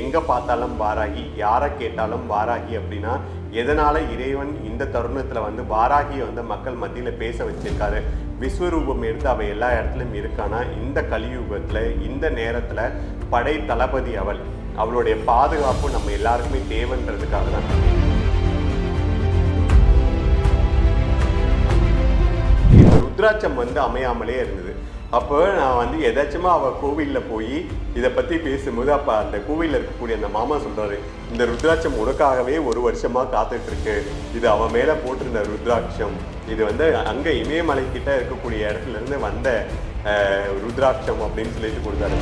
எங்கே பார்த்தாலும் வாராகி யாரை கேட்டாலும் வாராகி அப்படின்னா எதனால் இறைவன் இந்த தருணத்தில் வந்து வாராகியை வந்து மக்கள் மத்தியில் பேச வச்சிருக்காரு? விஸ்வரூபம் எடுத்து அவள் எல்லா இடத்துலையும் இருக்கானா? இந்த கலியுகத்தில் இந்த நேரத்தில் படை தளபதி அவள் அவளுடைய பாதுகாப்பு நம்ம எல்லாருக்குமே தேவைன்றதுக்காக தான். ருத்ராட்சம் வந்து அமையாமலே இருந்தது. அப்போ நான் வந்து எதாச்சுமா அவள் கோவிலில் போய் இதை பற்றி பேசும்போது அப்போ அந்த கோவிலில் இருக்கக்கூடிய அந்த மாமா சொல்கிறாரு இந்த ருத்ராட்சம் உனக்காகவே ஒரு வருஷமாக காத்துட்ருக்கு இது அவன் மேலே போட்டிருந்த ருத்ராட்சம். இது வந்து அங்கே இமயமலை கிட்ட இருக்கக்கூடிய இடத்துல இருந்து வந்த ருத்ராட்சம் அப்படின்னு சொல்லிட்டு கொடுத்தாரு.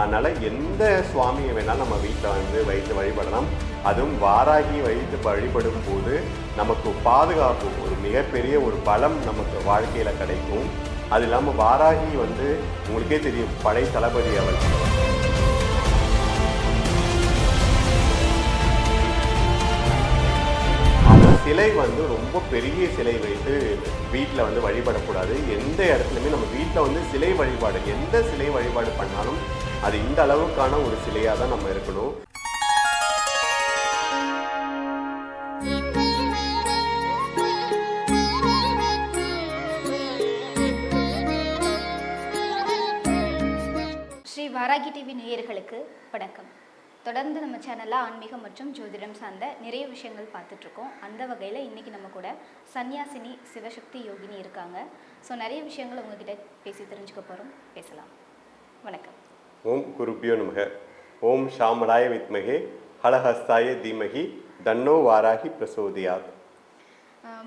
அதனால் எந்த சுவாமியை வேணாலும் நம்ம வீட்டில் வந்து வைத்து வழிபடலாம். அதுவும் வாராகி வைத்து வழிபடும் போது நமக்கு பாதுகாப்பு ஒரு மிகப்பெரிய ஒரு பலம் நமக்கு வாழ்க்கையில் கிடைக்கும். அது இல்லாமல் வாராகி வந்து உங்களுக்கே தெரியும் படை தளபதி அவள் அந்த சிலை வந்து ரொம்ப பெரிய சிலை வைத்து வீட்டில் வந்து வழிபடக்கூடாது. எந்த இடத்துலையுமே நம்ம வீட்டில் வந்து சிலை வழிபாடு எந்த சிலை வழிபாடு பண்ணாலும் அது இந்த அளவுக்கான ஒரு சிலையாக தான் நம்ம இருக்கணும். ஸ்ரீ வாராகி டிவி நேயர்களுக்கு வணக்கம். தொடர்ந்து நம்ம சேனலில் ஆன்மீகம் மற்றும் ஜோதிடம் சார்ந்த நிறைய விஷயங்கள் பார்த்துட்ருக்கோம். அந்த வகையில் இன்றைக்கி நம்ம கூட சன்னியாசினி சிவசக்தி யோகினி இருக்காங்க. ஸோ நிறைய விஷயங்கள் உங்ககிட்ட பேசி தெரிஞ்சுக்க போகிறோம் பேசலாம். வணக்கம். ஓம் குருப்பியோ நமக. ஓம் ஷாமலாய வித்மகே ஹலஹஸ்தாய தீமகி தன்னோ வாராகி பிரசோதியாத்.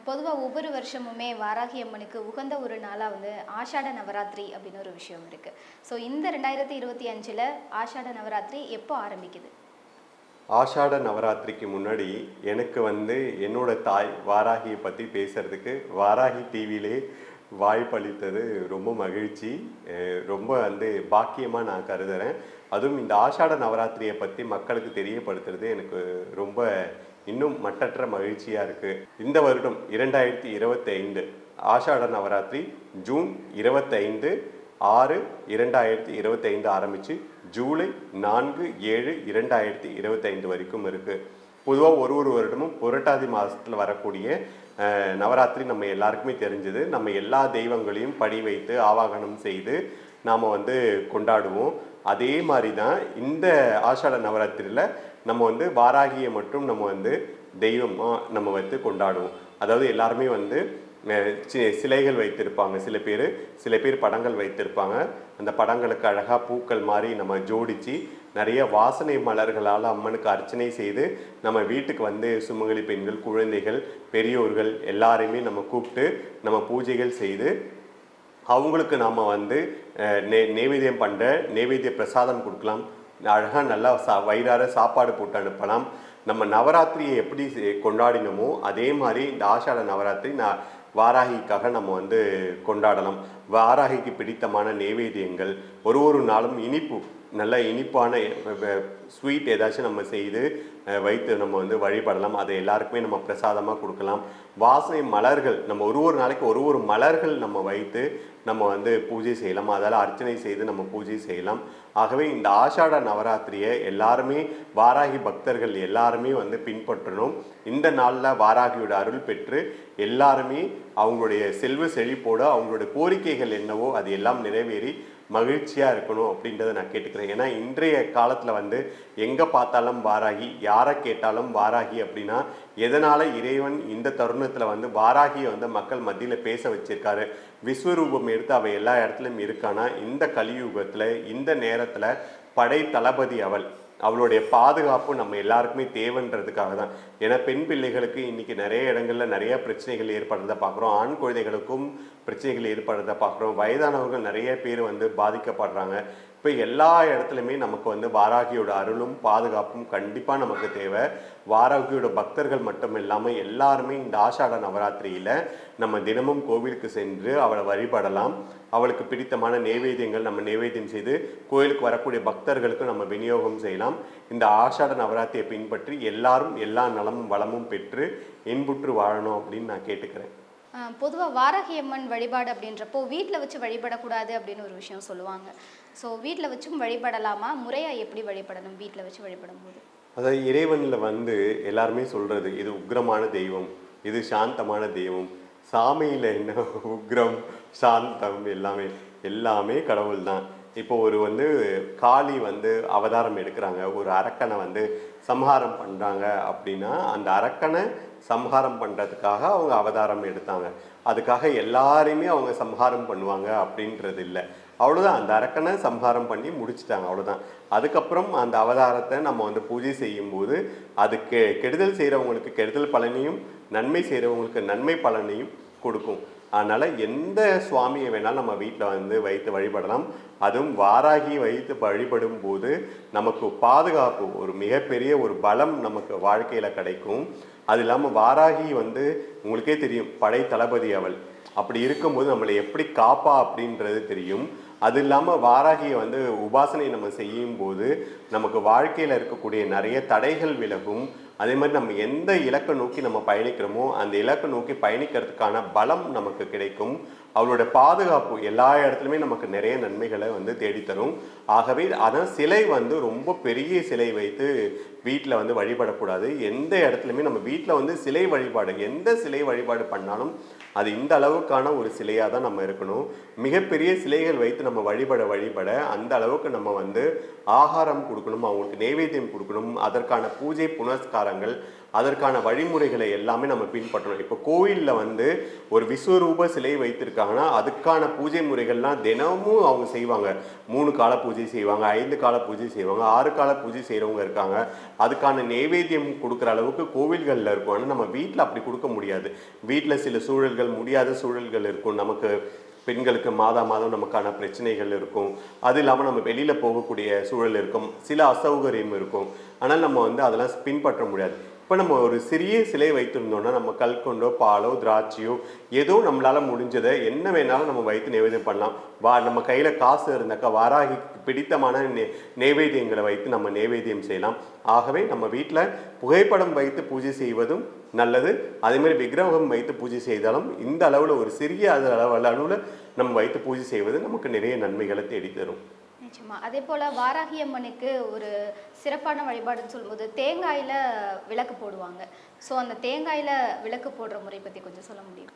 பொதுவாக ஒவ்வொரு வருஷமுமே வாராகி அம்மனுக்கு உகந்த ஒரு நாளாக வந்து ஆஷாட நவராத்திரி அப்படின்னு ஒரு விஷயம் இருக்குது ஸோ இந்த ரெண்டாயிரத்தி இருபத்தி அஞ்சில் ஆஷாட நவராத்திரி எப்போ ஆரம்பிக்குது? ஆஷாட நவராத்திரிக்கு முன்னாடி எனக்கு வந்து என்னோட தாய் வாராகியை பற்றி பேசுறதுக்கு வாராகி டிவிலே வாய்ப்பளித்தது ரொம்ப மகிழ்ச்சி. ரொம்ப வந்து பாக்கியமாக நான் கருதுறேன். அதுவும் இந்த ஆஷாட நவராத்திரியை பற்றி மக்களுக்கு தெரியப்படுத்துறது எனக்கு ரொம்ப இன்னும் மட்டற்ற மகிழ்ச்சியாக இருக்குது இந்த வருடம் இரண்டாயிரத்தி இருபத்தைந்து ஆஷாட நவராத்திரி ஜூன் இருபத்தைந்து ஆறு இரண்டாயிரத்தி இருபத்தைந்து ஆரம்பித்து ஜூலை நான்கு ஏழு இரண்டாயிரத்தி இருபத்தைந்து வரைக்கும் இருக்குது பொதுவாக ஒரு ஒரு வருடமும் புரட்டாதி மாதத்தில் வரக்கூடிய நவராத்திரி நம்ம எல்லாருக்குமே தெரிஞ்சது. நம்ம எல்லா தெய்வங்களையும் படி வைத்து ஆவாகனம் செய்து நாம் வந்து கொண்டாடுவோம். அதே மாதிரி தான் இந்த ஆஷாட நவராத்திரியில் நம்ம வந்து வாராகியை மட்டும் நம்ம வந்து தெய்வமாக நம்ம வந்து கொண்டாடுவோம். அதாவது எல்லாருமே வந்து சிலைகள் வைத்திருப்பாங்க. சில பேர் சில பேர் படங்கள் வைத்திருப்பாங்க. அந்த படங்களுக்கு அழகாக பூக்கள் மாதிரி நம்ம ஜோடித்து நிறைய வாசனை மலர்களால் அம்மனுக்கு அர்ச்சனை செய்து நம்ம வீட்டுக்கு வந்து சுமங்கலி பெண்கள் குழந்தைகள் பெரியோர்கள் எல்லாரையுமே நம்ம கூப்பிட்டு நம்ம பூஜைகள் செய்து அவங்களுக்கு நாம் வந்து நே நெய்வேத்தியம் பண்ணுற நெய்வேத்திய பிரசாதம் கொடுக்கலாம். அழகாக நல்லா சா வயிறார சாப்பாடு போட்டு அனுப்பலாம். நம்ம நவராத்திரியை எப்படி கொண்டாடினோமோ அதே மாதிரி இந்த ஆஷாட நவராத்திரி நான் வாராகிக்காக நம்ம வந்து கொண்டாடலாம். வாராகிக்கு பிடித்தமான நெய்வேத்தியங்கள் ஒரு ஒரு நாளும் இனிப்பு நல்ல இனிப்பான ஸ்வீட் ஏதாச்சும் நம்ம செய்து வைத்து நம்ம வந்து வழிபடலாம். அதை எல்லாருக்குமே நம்ம பிரசாதமாக கொடுக்கலாம். வாசனை மலர்கள் நம்ம ஒரு ஒரு நாளைக்கு ஒரு ஒரு மலர்கள் நம்ம வைத்து நம்ம வந்து பூஜை செய்யலாம். அதால் அர்ச்சனை செய்து நம்ம பூஜை செய்யலாம். ஆகவே இந்த ஆஷாட நவராத்திரியை எல்லாருமே வாராகி பக்தர்கள் எல்லாருமே வந்து பின்பற்றணும். இந்த நாளில் வாராகியோட அருள் பெற்று எல்லாருமே அவங்களுடைய செல்வ செழிப்போடு அவங்களுடைய கோரிக்கைகள் என்னவோ அது எல்லாம் நிறைவேறி மகிழ்ச்சியாக இருக்கணும் அப்படின்றத நான் கேட்டுக்கிறேன். ஏன்னா இன்றைய காலத்தில் வந்து எங்கே பார்த்தாலும் வாராகி யாரை கேட்டாலும் வாராகி அப்படின்னா எதனால் இறைவன் இந்த தருணத்தில் வந்து வாராகியை வந்து மக்கள் மத்தியில் பேச வச்சிருக்காரு? விஸ்வரூபம் எடுத்து அவள் எல்லா இடத்துலையும் இருக்கானா? இந்த கலியுகத்தில் இந்த நேரத்தில் படை தளபதி அவள். அவளுடைய பாதுகாப்பு நம்ம எல்லாருக்குமே தேவைன்றதுக்காக தான். ஏன்னா பெண் பிள்ளைகளுக்கு இன்னைக்கு நிறைய இடங்கள்ல நிறைய பிரச்சனைகள் ஏற்படுறத பார்க்குறோம். ஆண் குழந்தைகளுக்கும் பிரச்சனைகள் ஏற்படுறத பார்க்குறோம். வயதானவர்கள் நிறைய பேர் வந்து பாதிக்கப்படுறாங்க. இப்போ எல்லா இடத்துலையுமே நமக்கு வந்து வாராகியோட அருளும் பாதுகாப்பும் கண்டிப்பாக நமக்கு தேவை. வாராகியோட பக்தர்கள் மட்டும் இல்லாமல் எல்லாருமே இந்த ஆஷாட நவராத்திரியில் நம்ம தினமும் கோவிலுக்கு சென்று அவளை வழிபடலாம். அவளுக்கு பிடித்தமான நைவேத்தியங்கள் நம்ம நைவேத்தியம் செய்து கோயிலுக்கு வரக்கூடிய பக்தர்களுக்கு நம்ம விநியோகம் செய்யலாம். இந்த ஆஷாட நவராத்திரியை பின்பற்றி எல்லாரும் எல்லா நலமும் வளமும் பெற்று இன்புற்று வாழணும் அப்படின்னு நான் கேட்டுக்கிறேன். பொதுவாக வாரகியம்மன் வழிபாடு அப்படின்றப்போ வீட்டில் வச்சு வழிபடக்கூடாது அப்படின்னு ஒரு விஷயம் சொல்லுவாங்க. ஸோ வீட்டில் வச்சும் வழிபடலாமா? முறையாக எப்படி வழிபடணும் வீட்டில் வச்சு வழிபடும் போது அதாவது இறைவனில் வந்து எல்லாருமே சொல்கிறது இது உக்ரமான தெய்வம் இது சாந்தமான தெய்வம் சாமியில் என்ன உக்ரம் சாந்தம் எல்லாமே எல்லாமே கடவுள் தான் இப்போ ஒரு வந்து காளி வந்து அவதாரம் எடுக்கிறாங்க ஒரு அரக்கனை வந்து சம்ஹாரம் பண்ணுறாங்க அப்படின்னா அந்த அரக்கனை சம்ஹாரம் பண்ணுறதுக்காக அவங்க அவதாரம் எடுத்தாங்க. அதுக்காக எல்லாரையுமே அவங்க சம்ஹாரம் பண்ணுவாங்க அப்படின்றது இல்லை. அவ்வளோதான் அந்த அரக்கனை சம்ஹாரம் பண்ணி முடிச்சிட்டாங்க. அவ்வளோதான் அதுக்கப்புறம் அந்த அவதாரத்தை நம்ம வந்து பூஜை செய்யும்போது அது கெ கெடுதல் செய்கிறவங்களுக்கு கெடுதல் பலனையும் நன்மை செய்கிறவங்களுக்கு நன்மை பலனையும் கொடுக்கும். அதனால் எந்த சுவாமியை வேணாலும் நம்ம வீட்டில் வந்து வைத்து வழிபடலாம். அதுவும் வாராகி வைத்து வழிபடும் போது நமக்கு பாதுகாப்பு ஒரு மிகப்பெரிய ஒரு பலம் நமக்கு வாழ்க்கையில் கிடைக்கும். அது இல்லாமல் வாராகி வந்து உங்களுக்கே தெரியும் படை தளபதி அவள். அப்படி இருக்கும்போது நம்மளை எப்படி காப்பா அப்படின்றது தெரியும். அது இல்லாமல் வாராகியை வந்து உபாசனை நம்ம செய்யும் போது நமக்கு வாழ்க்கையில் இருக்கக்கூடிய நிறைய தடைகள் விலகும். அதே மாதிரி நம்ம எந்த இலக்கை நோக்கி நம்ம பயணிக்கிறோமோ அந்த இலக்கை நோக்கி பயணிக்கிறதுக்கான பலம் நமக்கு கிடைக்கும். அவளோட பாதுகாப்பு எல்லா இடத்துலையுமே நமக்கு நிறைய நன்மைகளை வந்து தேடித்தரும். ஆகவே அதான் சிலை வந்து ரொம்ப பெரிய சிலை வைத்து வீட்டில் வந்து வழிபடக்கூடாது. எந்த இடத்துலையுமே நம்ம வீட்டில் வந்து சிலை வழிபாடு எந்த சிலை வழிபாடு பண்ணாலும் அது இந்த அளவுக்கான ஒரு சிலையாக தான் நம்ம இருக்கணும். மிகப்பெரிய சிலைகள் வைத்து நம்ம வழிபட வழிபட அந்த அளவுக்கு நம்ம வந்து ஆகாரம் கொடுக்கணும் அவங்களுக்கு நைவேத்தியம் கொடுக்கணும். அதற்கான பூஜை புனஸ்காரங்கள் அதற்கான வழிமுறைகளை எல்லாமே நம்ம பின்பற்றணும். இப்போ கோயிலில் வந்து ஒரு விஸ்வரூப சிலை வைத்திருக்காங்கன்னா அதுக்கான பூஜை முறைகள்லாம் தினமும் அவங்க செய்வாங்க. மூணு கால பூஜை செய்வாங்க ஐந்து கால பூஜை செய்வாங்க ஆறு கால பூஜை செய்கிறவங்க இருக்காங்க. அதுக்கான நைவேத்தியம் கொடுக்குற அளவுக்கு கோவில்களில் இருக்கும். ஆனால் நம்ம வீட்டில் அப்படி கொடுக்க முடியாது. வீட்டில் சில சூழல்கள் முடியாத சூழல்கள் இருக்கும். நமக்கு பெண்களுக்கு மாதா மாதம் நமக்கான பிரச்சனைகள் இருக்கும். அது இல்லாமல் நம்ம வெளியில் போகக்கூடிய சூழல் இருக்கும். சில அசௌகரியம் இருக்கும். ஆனால் நம்ம வந்து அதெல்லாம் பின்பற்ற முடியாது. இப்போ நம்ம ஒரு சிறிய சிலை வைத்திருந்தோம்னா நம்ம கல்கொண்டோ பாலோ திராட்சையோ ஏதோ நம்மளால் முடிஞ்சதை என்ன வேணாலும் நம்ம வைத்து நைவேத்தியம் பண்ணலாம். வா நம்ம கையில் காசு இருந்தாக்கா வாராகி பிடித்தமான நெ நைவேத்தியங்களை வைத்து நம்ம நைவேத்தியம் செய்யலாம். ஆகவே நம்ம வீட்டில் புகைப்படம் வைத்து பூஜை செய்வதும் நல்லது. அதேமாதிரி விக்கிரகம் வைத்து பூஜை செய்தாலும் இந்த அளவில் ஒரு சிறிய அளவு அளவில் நம்ம வைத்து பூஜை செய்வது நமக்கு நிறைய நன்மைகளை தேடி தரும் நிச்சயமா. அதே போல் வாராகி அம்மனுக்கு ஒரு சிறப்பான வழிபாடுன்னு சொல்லும்போது தேங்காயில் விளக்கு போடுவாங்க. ஸோ அந்த தேங்காயில் விளக்கு போடுற முறை பற்றி கொஞ்சம் சொல்ல முடியும்?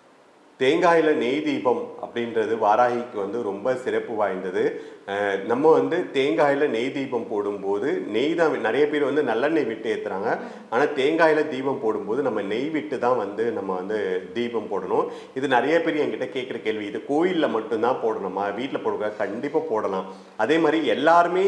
தேங்காயில் நெய் தீபம் அப்படின்றது வாராகிக்கு வந்து ரொம்ப சிறப்பு வாய்ந்தது. நம்ம வந்து தேங்காயில் நெய் தீபம் போடும்போது நெய் தான் நிறைய பேர் வந்து நல்லெண்ணெய் விட்டு ஏற்றுறாங்க ஆனால் தேங்காயில் தீபம் போடும்போது நம்ம நெய் விட்டு தான் வந்து நம்ம வந்து தீபம் போடணும். இது நிறைய பேர் என்கிட்ட கேட்குற கேள்வி இது கோயிலில் மட்டும்தான் போடணுமா? வீட்டில் போடுங்க கண்டிப்பாக போடலாம். அதே மாதிரி எல்லாருமே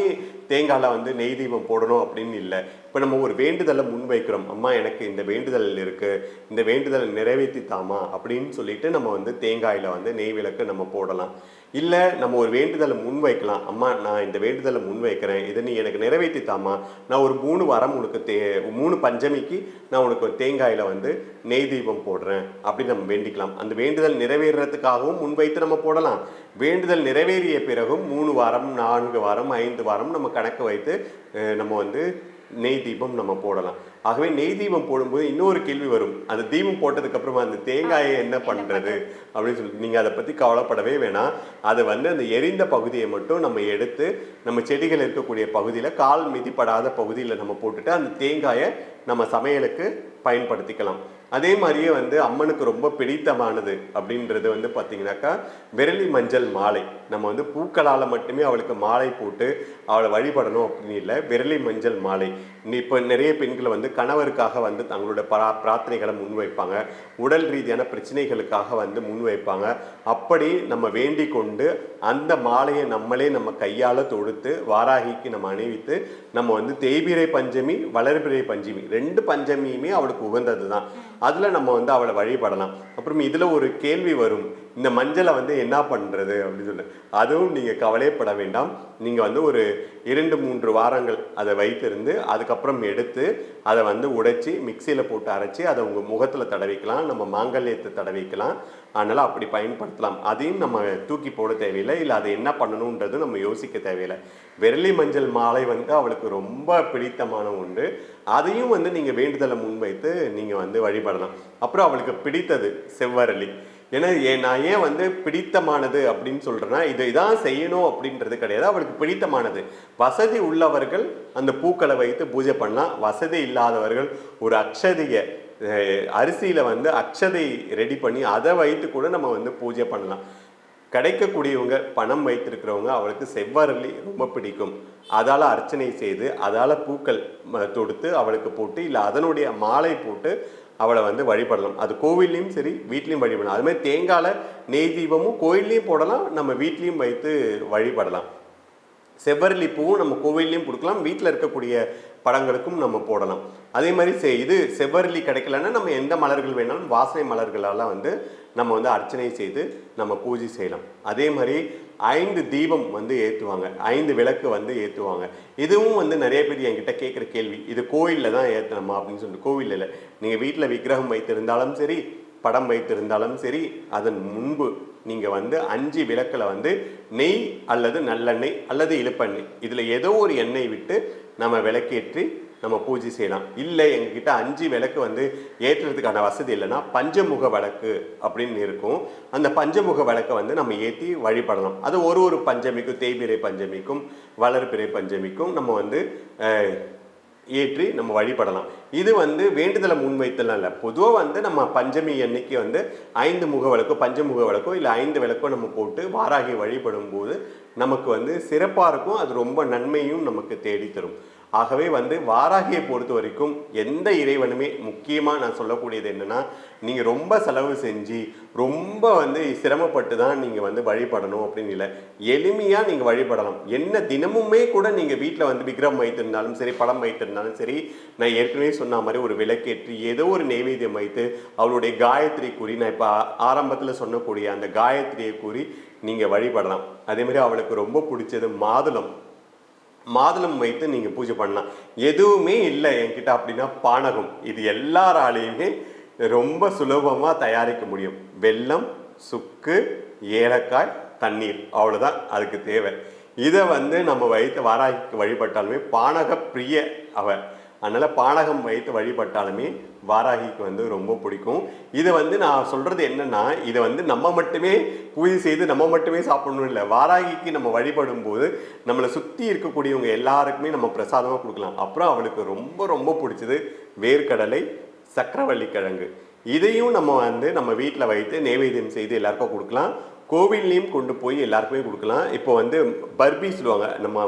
தேங்காயில் வந்து நெய் தீபம் போடணும் அப்படின்னு இல்லை. இப்போ நம்ம ஒரு வேண்டுதலை முன்வைக்கிறோம். அம்மா எனக்கு இந்த வேண்டுதல் இருக்குது இந்த வேண்டுதலை நிறைவேற்றி தாமா அப்படின்னு சொல்லிட்டு நம்ம வந்து தேங்காயில் வந்து நெய் விளக்கு நம்ம போடலாம். இல்லை நம்ம ஒரு வேண்டுதலை முன்வைக்கலாம். அம்மா நான் இந்த வேண்டுதலை முன்வைக்கிறேன். இதை நீ எனக்கு நிறைவேற்றி தாமா நான் ஒரு மூணு வாரம் உனக்கு தே மூணு பஞ்சமிக்கு நான் உனக்கு ஒரு தேங்காயில் வந்து நெய் தீபம் போடுறேன். அப்படின்னு நம்ம வேண்டிக்கலாம். அந்த வேண்டுதல் நிறைவேறதுக்காகவும் முன்வைத்து நம்ம போடலாம். வேண்டுதல் நிறைவேறிய பிறகும் மூணு வாரம் நான்கு வாரம் ஐந்து வாரம் நம்ம கணக்கு வைத்து நம்ம வந்து நெய் தீபம் நம்ம போடலாம். ஆகவே நெய் தீபம் போடும்போது இன்னொரு கேள்வி வரும். அந்த தீபம் போட்டதுக்கு அப்புறமா அந்த தேங்காயை என்ன பண்றது? அப்படின்னு சொல்லி நீங்க அதை பத்தி கவலைப்படவே வேணாம். அதை வந்து அந்த எரிந்த பகுதியை மட்டும் நம்ம எடுத்து நம்ம செடிகள் இருக்கக்கூடிய பகுதியில கால் மிதிப்படாத பகுதியில் நம்ம போட்டுட்டு அந்த தேங்காயை நம்ம சமையலுக்கு பயன்படுத்திக்கலாம். அதே மாதிரியே வந்து அம்மனுக்கு ரொம்ப பிடித்தமானது அப்படின்றது வந்து பார்த்தீங்கன்னாக்கா விரலி மஞ்சள் மாலை. நம்ம வந்து பூக்களால் மட்டுமே அவளுக்கு மாலை போட்டு அவளை வழிபடணும் அப்படின்னு இல்லை விரலி மஞ்சள் மாலை. இப்போ நிறைய பெண்கள் வந்து கணவருக்காக வந்து தங்களோட பரா பிரார்த்தனைகளை முன்வைப்பாங்க. உடல் ரீதியான பிரச்சனைகளுக்காக வந்து முன்வைப்பாங்க. அப்படி நம்ம வேண்டி கொண்டு அந்த மாலையை நம்மளே நம்ம கையால் தொடுத்து வாராகிக்கு நம்ம அணிவித்து நம்ம வந்து தேய்பிரை பஞ்சமி வளர்பிறை பஞ்சமி ரெண்டு பஞ்சமியுமே அவளுக்கு உகந்தது தான் அதில் நம்ம வந்து அவளை வழிபடலாம். அப்புறம் இதில் ஒரு கேள்வி வரும். இந்த மஞ்சளை வந்து என்ன பண்ணுறது அப்படின்னு சொல்லி. அதுவும் நீங்கள் கவலைப்பட வேண்டாம். நீங்கள் வந்து ஒரு இரண்டு மூன்று வாரங்கள் அதை வைத்திருந்து அதுக்கப்புறம் எடுத்து அதை வந்து உடைச்சி மிக்சியில் போட்டு அரைச்சி அதை உங்கள் முகத்தில் தடவிக்கலாம். நம்ம மாங்கல்யத்தை தடவிக்கலாம். அதனால் அப்படி பயன்படுத்தலாம். அதையும் நம்ம தூக்கி போட தேவையில்லை. இல்லை அதை என்ன பண்ணணுன்றது நம்ம யோசிக்க தேவையில்லை. வெள்ளி மஞ்சள் மாலை வந்து அவளுக்கு ரொம்ப பிடித்தமான ஒன்று. அதையும் வந்து நீங்கள் வேண்டுதலை முன்வைத்து நீங்கள் வந்து வழிபடலாம். அப்புறம் அவளுக்கு பிடித்தது செவ்வரளி. ஏன்னா ஏன் நான் ஏன் வந்து பிடித்தமானது அப்படின்னு சொல்கிறேன்னா இதை இதான் செய்யணும் அப்படின்றது கிடையாது. அவளுக்கு பிடித்தமானது. வசதி உள்ளவர்கள் அந்த பூக்களை வைத்து பூஜை பண்ணலாம். வசதி இல்லாதவர்கள் ஒரு அக்ஷதைய அரிசியில் வந்து அக்ஷதை ரெடி பண்ணி அதை வைத்து கூட நம்ம வந்து பூஜை பண்ணலாம். கிடைக்கக்கூடியவங்க பணம் வைத்திருக்கிறவங்க அவளுக்கு செவ்வரளி ரொம்ப பிடிக்கும். அதால் அர்ச்சனை செய்து அதால் பூக்கள் தொடுத்து அவளுக்கு போட்டு இல்லை அதனுடைய மாலை போட்டு அவளை வந்து வழிபடலாம் அது கோவில்லையும் சரி வீட்லேயும் வழிபடலாம் அது மாதிரி தேங்காயில் நெய் தீபமும் கோயில்லையும் போடலாம் நம்ம வீட்லேயும் வைத்து வழிபடலாம். செவ்வரளி பூவும் நம்ம கோவில்லையும் கொடுக்கலாம் வீட்டில் இருக்கக்கூடிய படங்களுக்கும் நம்ம போடலாம். அதே மாதிரி செ இது செவ்வரளி கிடைக்கலன்னா நம்ம எந்த மலர்கள் வேணாலும் வாசனை மலர்களால் வந்து நம்ம வந்து அர்ச்சனை செய்து நம்ம பூஜை செய்யலாம். அதே மாதிரி ஐந்து தீபம் வந்து ஏற்றுவாங்க ஐந்து விளக்கு வந்து ஏற்றுவாங்க இதுவும் வந்து நிறைய பேர் என்கிட்ட கேட்குற கேள்வி. இது கோயிலில் தான் ஏற்றணுமா அப்படின்னு சொல்லிட்டு கோவிலில் இல்லை. நீங்கள் வீட்டில் விக்கிரகம் வைத்திருந்தாலும் சரி படம் வைத்திருந்தாலும் சரி அதன் முன்பு நீங்கள் வந்து அஞ்சு விளக்கில் வந்து நெய் அல்லது நல்லெண்ணெய் அல்லது இழுப்பெண்ணெய் இதில் ஏதோ ஒரு எண்ணெய் விட்டு நம்ம விளக்கேற்றி நம்ம பூஜை செய்யலாம். இல்லை எங்ககிட்ட அஞ்சு விளக்கு வந்து ஏற்றுறதுக்கான வசதி இல்லைன்னா பஞ்சமுக விளக்கு அப்படின்னு இருக்கும். அந்த பஞ்சமுக விளக்கை வந்து நம்ம ஏற்றி வழிபடலாம். அது ஒரு ஒரு பஞ்சமிக்கும் தேய்பிரை பஞ்சமிக்கும் வளர்பிறை பஞ்சமிக்கும் நம்ம வந்து ஏற்றி நம்ம வழிபடலாம். இது வந்து வேண்டுதலை முன்வைத்தலாம் இல்லை பொதுவாக வந்து நம்ம பஞ்சமி அன்னைக்கு வந்து ஐந்து முக விளக்கோ பஞ்சமுக விளக்கோ இல்லை ஐந்து விளக்கோ நம்ம போட்டு வாராகி வழிபடும் போது நமக்கு வந்து சிறப்பாக இருக்கும். அது ரொம்ப நன்மையும் நமக்கு தேடி தரும் ஆகவே வந்து வாராகியை பொறுத்த வரைக்கும் எந்த இறைவனுமே முக்கியமாக நான் சொல்லக்கூடியது என்னென்னா நீங்கள் ரொம்ப செலவு செஞ்சு ரொம்ப வந்து சிரமப்பட்டு தான் நீங்கள் வந்து வழிபடணும் அப்படின்னு இல்லை. எளிமையாக நீங்கள் வழிபடலாம். என்ன தினமுமே கூட நீங்கள் வீட்டில் வந்து விக்கிரம் வைத்திருந்தாலும் சரி படம் வைத்திருந்தாலும் சரி நான் ஏற்கனவே சொன்ன மாதிரி ஒரு விளக்கேற்றி ஏதோ ஒரு நெய்வேத்தியம் வைத்து அவளுடைய காயத்ரி கூறி நான் இப்போ ஆரம்பத்தில் சொன்னக்கூடிய அந்த காயத்ரியை கூறி நீங்கள் வழிபடலாம். அதேமாதிரி அவளுக்கு ரொம்ப பிடிச்சது மாதுளம். மாதுளம் வைத்து நீங்கள் பூஜை பண்ணலாம். எதுவுமே இல்லை என்கிட்ட அப்படின்னா பானகம். இது எல்லாராலையுமே ரொம்ப சுலபமாக தயாரிக்க முடியும். வெல்லம் சுக்கு ஏலக்காய் தண்ணீர். அவ்வளோதான் அதுக்கு தேவை. இதை வந்து நம்ம வைத்து வாராய்க்கு வழிபட்டாலுமே பானக பிரிய அவர் அதனால் பானகம் வைத்து வழிபட்டாலுமே வாராகிக்கு வந்து ரொம்ப பிடிக்கும். இதை வந்து நான் சொல்கிறது என்னென்னா இதை வந்து நம்ம மட்டுமே பூஜை செய்து நம்ம மட்டுமே சாப்பிடணும் இல்லை வாராகிக்கு நம்ம வழிபடும் போது நம்மளை சுற்றி இருக்கக்கூடியவங்க எல்லாருக்குமே நம்ம பிரசாதமாக கொடுக்கலாம். அப்புறம் அவளுக்கு ரொம்ப ரொம்ப பிடிச்சது வேர்க்கடலை சக்கரவள்ளி கிழங்கு. இதையும் நம்ம வந்து நம்ம வீட்டில் வைத்து நெய்வேத்தியம் செய்து எல்லாருக்கும் கொடுக்கலாம். கோவில்லையும் கொண்டு போய் எல்லாருக்குமே கொடுக்கலாம். இப்போ வந்து பர்பி சொல்லுவாங்க நம்ம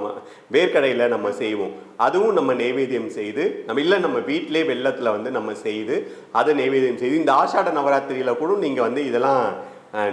வேர்க்கடையில் நம்ம செய்வோம். அதுவும் நம்ம நைவேத்தியம் செய்து நம்ம இல்லை நம்ம வீட்டிலே வெள்ளத்தில் வந்து நம்ம செய்து அதை நைவேத்தியம் செய்து இந்த ஆஷாட நவராத்திரியில் கூட நீங்கள் வந்து இதெல்லாம்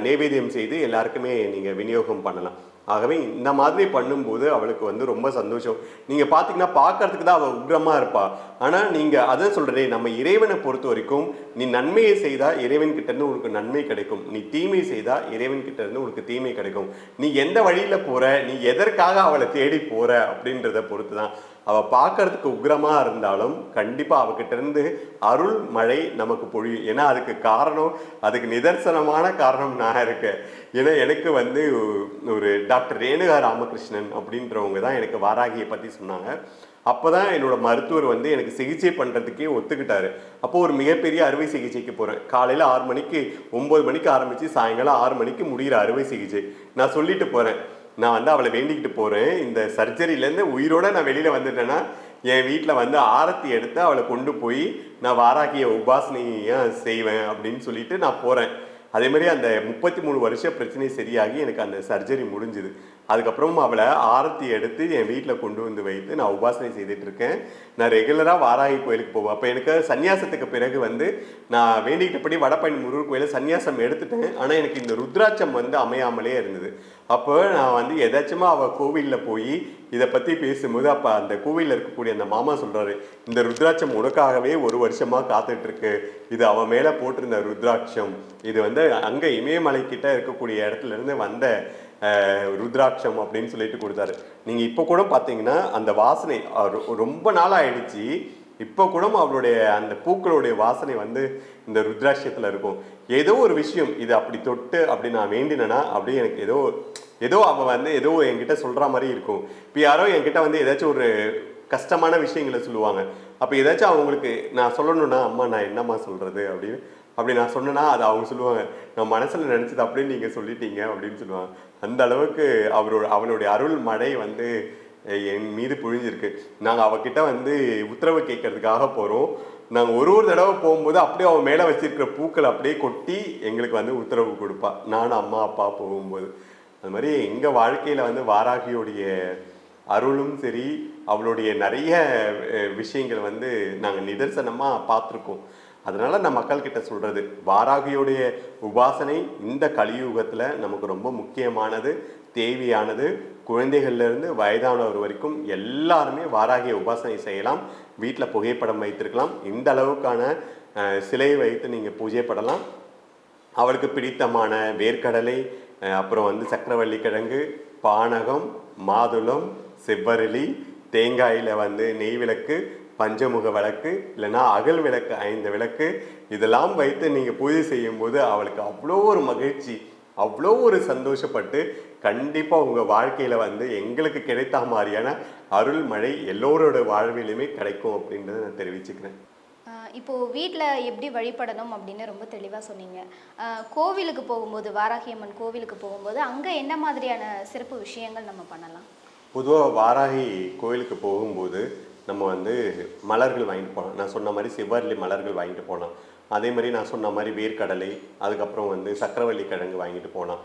நைவேத்தியம் செய்து எல்லாருக்குமே நீங்கள் விநியோகம் பண்ணலாம். ஆகவே இந்த மாதிரி பண்ணும்போது அவளுக்கு வந்து ரொம்ப சந்தோஷம். நீங்கள் பார்த்தீங்கன்னா பார்க்கறதுக்கு தான் அவள் உக்ரமாக இருப்பாள் ஆனால் நீங்கள் அதான் சொல்கிறதே நம்ம இறைவனை பொறுத்த வரைக்கும் நீ நன்மையை செய்தால் இறைவன் கிட்டேருந்து உனக்கு நன்மை கிடைக்கும். நீ தீமை செய்தால் இறைவன் உனக்கு தீமை கிடைக்கும். நீ எந்த வழியில் போகிற நீ எதற்காக அவளை தேடி போகிற அப்படின்றத பொறுத்து தான் அவள் பார்க்கறதுக்கு உக்ரமாக இருந்தாலும் கண்டிப்பாக அவகிட்ட இருந்து அருள் மழை நமக்கு பொழியும். ஏன்னா அதுக்கு காரணம் அதுக்கு நிதர்சனமான காரணம் நான் இருக்கேன். ஏன்னா எனக்கு வந்து ஒரு டாக்டர் ரேணுகா ராமகிருஷ்ணன் அப்படின்றவங்க தான் எனக்கு வாராகியை பற்றி சொன்னாங்க. அப்போ தான் என்னோடய மருத்துவர் வந்து எனக்கு சிகிச்சை பண்ணுறதுக்கே ஒத்துக்கிட்டாரு. அப்போது ஒரு மிகப்பெரிய அறுவை சிகிச்சைக்கு போகிறேன் காலையில் ஆறு மணிக்கு ஒம்பது மணிக்கு ஆரம்பித்து சாயங்காலம் ஆறு மணிக்கு முடிகிற அறுவை சிகிச்சை. நான் சொல்லிட்டு போகிறேன் நான் வந்து அவளை வேண்டிக்கிட்டு போகிறேன் இந்த சர்ஜரியிலேருந்து உயிரோட நான் வெளியில் வந்துட்டேன்னா என் வீட்டில் வந்து ஆரத்தி எடுத்து அவளை கொண்டு போய் நான் வாராகிய உபாசனையாக செய்வேன் அப்படின்னு சொல்லிட்டு நான் போகிறேன் அதே மாதிரி அந்த முப்பத்தி மூணு வருஷ பிரச்சனை சரியாகி எனக்கு அந்த சர்ஜரி முடிஞ்சுது. அதுக்கப்புறம் அவளை ஆரத்தி எடுத்து என் வீட்டில் கொண்டு வந்து வைத்து நான் உபாசனை செய்துட்டு இருக்கேன். நான் ரெகுலராக வாராகி கோயிலுக்கு போவேன். அப்போ எனக்கு சன்னியாசத்துக்கு பிறகு வந்து நான் வேண்டிக்கிட்டபடி வடபழனி முருகர் கோயிலில் சன்னியாசம் எடுத்துட்டேன். ஆனால் எனக்கு இந்த ருத்ராட்சம் வந்து அமையாமலே இருந்தது. அப்போ நான் வந்து எதாச்சுமா அவள் கோவிலில் போய் இதை பற்றி பேசும்போது அப்போ அந்த கோவிலில் இருக்கக்கூடிய அந்த மாமா சொல்கிறாரு இந்த ருத்ராட்சம் உனக்காகவே ஒரு வருஷமாக காத்துட்ருக்கு இது அவன் மேலே போட்டிருந்த ருத்ராட்சம். இது வந்து அங்கே இமயமலை கிட்ட இருக்கக்கூடிய இடத்துல இருந்து வந்த ருத்ராட்சம் அப்படின்னு சொல்லிட்டு கொடுத்தாரு. நீங்கள் இப்போ கூட பார்த்தீங்கன்னா அந்த வாசனை ரொம்ப நாள் ஆயிடுச்சு இப்போ கூட அவளுடைய அந்த பூக்களுடைய வாசனை வந்து இந்த ருத்ராட்சியத்தில் இருக்கும். ஏதோ ஒரு விஷயம் இது அப்படி தொட்டு அப்படி நான் வேண்டினேன்னா அப்படியே எனக்கு ஏதோ ஏதோ அவள் வந்து ஏதோ என்கிட்ட சொல்கிற மாதிரி இருக்கும். இப்போ யாரோ என்கிட்ட வந்து ஏதாச்சும் ஒரு கஷ்டமான விஷயங்களை சொல்லுவாங்க. அப்போ ஏதாச்சும் அவங்களுக்கு நான் சொல்லணும்னா அம்மா நான் என்னம்மா சொல்கிறது அப்படின்னு அப்படி நான் சொன்னேன்னா அது அவங்க சொல்லுவாங்க. நான் மனசில் நினச்சது அப்படியே நீங்கள் சொல்லிட்டீங்க அப்படின்னு சொல்லுவாங்க. அந்த அளவுக்கு அவரோட அவனுடைய அருள் மழை வந்து என் மீது புழிஞ்சிருக்கு. நாங்கள் அவகிட்ட வந்து உத்தரவு கேட்கறதுக்காக போகிறோம் நாங்கள் ஒரு ஒரு தடவை போகும்போது அப்படியே அவன் மேலே வச்சிருக்கிற பூக்கள் அப்படியே கொட்டி எங்களுக்கு வந்து உத்தரவு கொடுப்பா. நானும் அம்மா அப்பா போகும்போது. அது மாதிரி எங்கள் வாழ்க்கையில் வந்து வாராகியோடைய அருளும் சரி அவளுடைய நிறைய விஷயங்கள் வந்து நாங்கள் நிதர்சனமாக பார்த்துருக்கோம். அதனால் நான் மக்கள்கிட்ட சொல்கிறது வாராகியுடைய உபாசனை இந்த கலியுகத்தில் நமக்கு ரொம்ப முக்கியமானது தேவையானது. குழந்தைகள்லேருந்து வயதானவர் வரைக்கும் எல்லாருமே வாராகிய உபாசனை செய்யலாம். வீட்டில் புகைப்படம் வைத்திருக்கலாம். இந்த அளவுக்கான சிலையை வைத்து நீங்கள் பூஜை படலாம். அவளுக்கு பிடித்தமான வேர்க்கடலை அப்புறம் வந்து சக்கரவள்ளி கிழங்கு பானகம் மாதுளம் செவ்வரளி தேங்காயில் வந்து நெய் விளக்கு பஞ்சமுக விளக்கு இல்லைன்னா அகல் விளக்கு ஐந்து விளக்கு இதெல்லாம் வைத்து நீங்கள் பூஜை செய்யும்போது அவளுக்கு அவ்வளோ ஒரு மகிழ்ச்சி அவ்வளோ ஒரு சந்தோஷப்பட்டு கண்டிப்பாக உங்கள் வாழ்க்கையில் வந்து எங்களுக்கு கிடைத்த மாதிரியான அருள் மழை எல்லோரோட வாழ்விலுமே கிடைக்கும் அப்படின்றத நான் தெரிவிச்சுக்கிறேன். ஆஹ் இப்போ வீட்டில் எப்படி வழிபடணும் அப்படின்னு ரொம்ப தெளிவாக சொன்னீங்க. கோவிலுக்கு போகும்போது வாராகி அம்மன் கோவிலுக்கு போகும்போது அங்கே என்ன மாதிரியான சிறப்பு விஷயங்கள் நம்ம பண்ணலாம்? பொதுவாக வாராகி கோயிலுக்கு போகும்போது நம்ம வந்து மலர்கள் வாங்கிட்டு போகலாம். நான் சொன்ன மாதிரி செவ்வரளி மலர்கள் வாங்கிட்டு போகலாம். அதே மாதிரி நான் சொன்ன மாதிரி வேர்க்கடலை அதுக்கப்புறம் வந்து சக்கரவள்ளி கிழங்கு வாங்கிட்டு போகலாம்.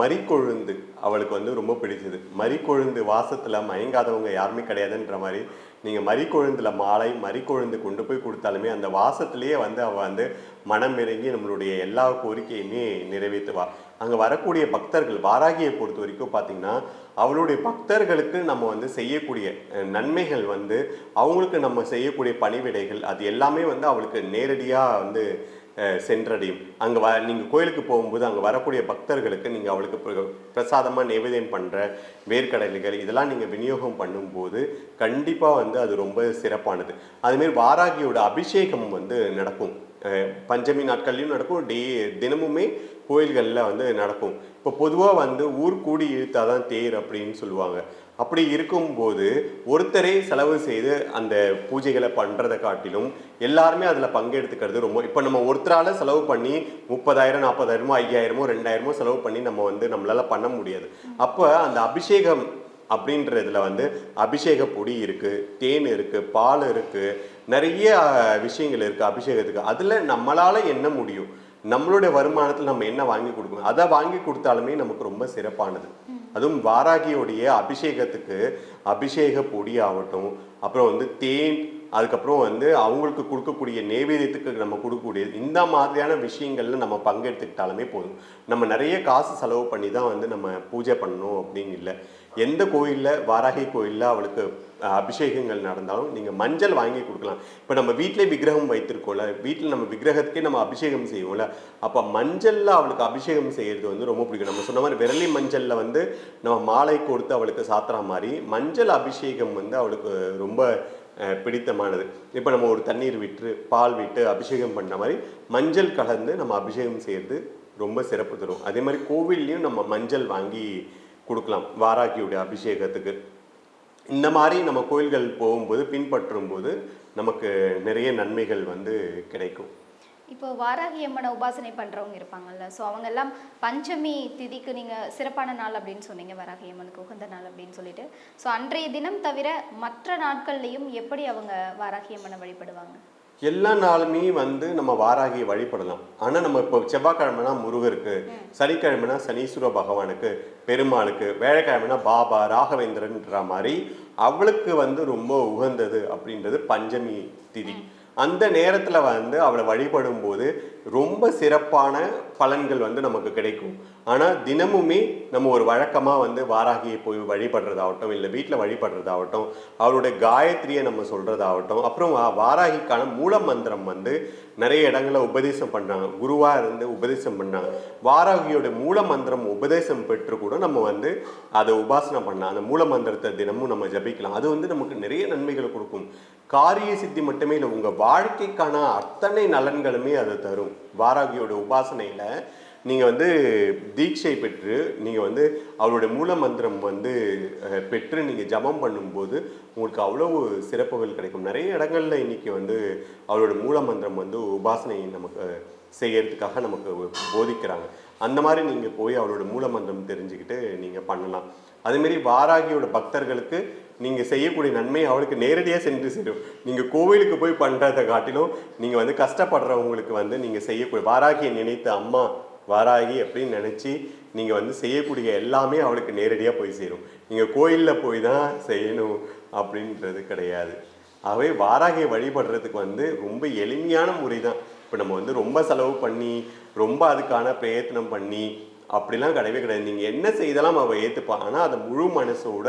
மறிக்கொழுந்து மரிக்கொழுந்து அவளுக்கு வந்து ரொம்ப பிடிச்சது. மரிக்கொழுந்து வாசத்தில் மயங்காதவங்க யாருமே கிடையாதுன்ற மாதிரி நீங்கள் மறிக்கொழுந்தில் மாலை மறிக்கொழுந்து கொண்டு போய் கொடுத்தாலுமே அந்த வாசத்துலேயே வந்து அவள் வந்து மனம் இறங்கி நம்மளுடைய எல்லா கோரிக்கையுமே நிறைவேற்றுவா. அங்கே வரக்கூடிய பக்தர்கள் வாராகியை பொறுத்த வரைக்கும் பார்த்தீங்கன்னா அவளுடைய பக்தர்களுக்கு நம்ம வந்து செய்யக்கூடிய நன்மைகள் வந்து அவங்களுக்கு நம்ம செய்யக்கூடிய பணிவிடைகள் அது எல்லாமே வந்து அவளுக்கு நேரடியாக வந்து சென்றடையும். அங்கே வ நீங்கள் கோயிலுக்கு போகும்போது அங்கே வரக்கூடிய பக்தர்களுக்கு நீங்கள் அவளுக்கு பிர- பிரசாதமாக நைவேத்தியம் பண்ணுற வேர்க்கடலைகள் இதெல்லாம் நீங்கள் விநியோகம் பண்ணும்போது கண்டிப்பாக வந்து அது ரொம்ப சிறப்பானது. அதுமாரி வாராகியோட அபிஷேகம் வந்து நடக்கும். பஞ்சமி நாட்கள்லையும் நடக்கும். டே தினமுமே கோயில்களில் வந்து நடக்கும். இப்போ பொதுவாக வந்து ஊர் கூடி இழுத்தாதான் தேர் அப்படின்னு சொல்லுவாங்க. அப்படி இருக்கும்போது ஒருத்தரே செலவு செய்து அந்த பூஜைகளை பண்ணுறதை காட்டிலும் எல்லாருமே அதில் பங்கெடுத்துக்கிறது ரொம்ப இப்போ நம்ம ஒருத்தரால் செலவு பண்ணி முப்பதாயிரம் நாற்பதாயிரமோ ஐயாயிரமோ ரெண்டாயிரமோ செலவு பண்ணி நம்ம வந்து நம்மளால் பண்ண முடியாது. அப்போ அந்த அபிஷேகம் அப்படின்றதுல வந்து அபிஷேக பொடி இருக்குது தேன் இருக்குது பால் இருக்குது நிறைய விஷயங்கள் இருக்குது அபிஷேகத்துக்கு. அதில் நம்மளால் என்ன முடியும்? நம்மளுடைய வருமானத்தில் நம்ம என்ன வாங்கி கொடுக்கணும்? அதை வாங்கி கொடுத்தாலுமே நமக்கு ரொம்ப சிறப்பானது. அதுவும் வாராகியோடைய அபிஷேகத்துக்கு அபிஷேக பொடி ஆகட்டும் அப்புறம் வந்து தேன் அதுக்கப்புறம் வந்து அவங்களுக்கு கொடுக்கக்கூடிய நெய்வேதியத்துக்கு நம்ம கொடுக்கக்கூடிய இந்த மாதிரியான விஷயங்கள்ல நம்ம பங்கெடுத்துக்கிட்டாலுமே போதும். நம்ம நிறைய காசு செலவு பண்ணி தான் வந்து நம்ம பூஜை பண்ணணும் அப்படின்னு இல்லை. எந்த கோயிலில் வாராகி கோயிலில் அவளுக்கு அபிஷேகங்கள் நடந்தாலும் நீங்கள் மஞ்சள் வாங்கி கொடுக்கலாம். இப்போ நம்ம வீட்டிலே விக்கிரகம் வைத்திருக்கோம்ல வீட்டில் நம்ம விக்கிரகத்துக்கே நம்ம அபிஷேகம் செய்வோம்ல அப்போ மஞ்சளில் அவளுக்கு அபிஷேகம் செய்கிறது வந்து ரொம்ப பிடிக்கும். நம்ம சொன்ன மாதிரி விரலி மஞ்சளில் வந்து நம்ம மாலை கொடுத்து அவளுக்கு சாத்துற மாதிரி மஞ்சள் அபிஷேகம் வந்து அவளுக்கு ரொம்ப பிடித்தமானது. இப்போ நம்ம ஒரு தண்ணீர் விட்டு பால் விட்டு அபிஷேகம் பண்ண மாதிரி மஞ்சள் கலந்து நம்ம அபிஷேகம் செய்கிறது ரொம்ப சிறப்பு தரும். அதே மாதிரி கோவில்லையும் நம்ம மஞ்சள் வாங்கி கொடுக்கலாம் வாராகியுடைய அபிஷேகத்துக்கு. இந்த மாதிரி நம்ம கோயில்கள் போகும்போது பின்பற்றும் போது நமக்கு நிறைய நன்மைகள் வந்து கிடைக்கும். இப்போ வாராகி அம்மனை உபாசனை பண்ணுறவங்க இருப்பாங்கல்ல ஸோ அவங்க எல்லாம் பஞ்சமி திதிக்கு நீங்கள் சிறப்பான நாள் அப்படின்னு சொன்னீங்க வாராகி அம்மனுக்கு உகந்த நாள் அப்படின்னு சொல்லிட்டு. ஸோ அன்றைய தினம் தவிர மற்ற நாட்கள்லையும் எப்படி அவங்க வாராகி அம்மனை வழிபடுவாங்க? எல்லா நாளுமே வந்து நம்ம வாராகியை வழிபடலாம். ஆனால் நம்ம இப்போ செவ்வாய்க்கிழமைனா முருகருக்கு சனிக்கிழமைனா சனீஸ்வர பகவானுக்கு பெருமாளுக்கு வேலைக்கிழமைனா பாபா ராகவேந்திரன்ற மாதிரி அவளுக்கு வந்து ரொம்ப உகந்தது அப்படின்றது பஞ்சமி திதி. அந்த நேரத்தில் வந்து அவளை வழிபடும் போது ரொம்ப சிறப்பான பலன்கள் வந்து நமக்கு கிடைக்கும். ஆனால் தினமுமே நம்ம ஒரு வழக்கமாக வந்து வாராகியை போய் வழிபடுறதாகட்டும் இல்லை வீட்டில் வழிபடுறதாகட்டும் அவளுடைய காயத்ரியை நம்ம சொல்கிறதாகட்டும் அப்புறம் வாராகிக்கான மூல மந்திரம் வந்து நிறைய இடங்களில் உபதேசம் பண்ணுறாங்க குருவாக இருந்து உபதேசம் பண்ணாங்க. வாராகியோட மூல மந்திரம் உபதேசம் பெற்று கூட நம்ம வந்து அதை உபாசனை பண்ணலாம். அந்த மூல மந்திரத்தை தினமும் நம்ம ஜபிக்கலாம். அது வந்து நமக்கு நிறைய நன்மைகள் கொடுக்கும். காரிய சித்தி மட்டுமே இல்லை உங்கள் வாழ்க்கைக்கான அத்தனை நலன்களுமே அது தரும். வாராகியோட உபாசனையில் நீங்கள் வந்து தீட்சை பெற்று நீங்கள் வந்து அவருடைய மூல மந்திரம் வந்து பெற்று நீங்கள் ஜபம் பண்ணும்போது உங்களுக்கு அவ்வளவு சிறப்புகள் கிடைக்கும். நிறைய இடங்கள்ல இன்னைக்கு வந்து அவரோட மூல மந்திரம் வந்து உபாசனை நமக்கு செய்யறதுக்காக நமக்கு போதிக்கிறாங்க. அந்த மாதிரி நீங்கள் போய் அவளோட மூலமந்திரம் தெரிஞ்சுக்கிட்டு நீங்கள் பண்ணலாம். அதேமாரி வாராகியோட பக்தர்களுக்கு நீங்கள் செய்யக்கூடிய நன்மை அவளுக்கு நேரடியாக சென்று சேரும். நீங்கள் கோவிலுக்கு போய் பண்ணுறதை காட்டிலும் நீங்கள் வந்து கஷ்டப்படுறவங்களுக்கு வந்து நீங்கள் செய்யக்கூடிய வாராகியை நினைத்து அம்மா வாராகி அப்படின்னு நினச்சி நீங்கள் வந்து செய்யக்கூடிய எல்லாமே அவளுக்கு நேரடியாக போய் சேரும். நீங்கள் கோயிலில் போய் தான் செய்யணும் அப்படின்றது கிடையாது. ஆகவே வாராகியை வழிபடுறதுக்கு வந்து ரொம்ப எளிமையான முறை தான். இப்போ நம்ம வந்து ரொம்ப செலவு பண்ணி ரொம்ப அதுக்கான பிரயத்தனம் பண்ணி அப்படிலாம் கிடையவே கிடையாது. நீங்கள் என்ன செய்தாலும் அவள் ஏற்றுப்பான் ஆனால் அதை முழு மனசோட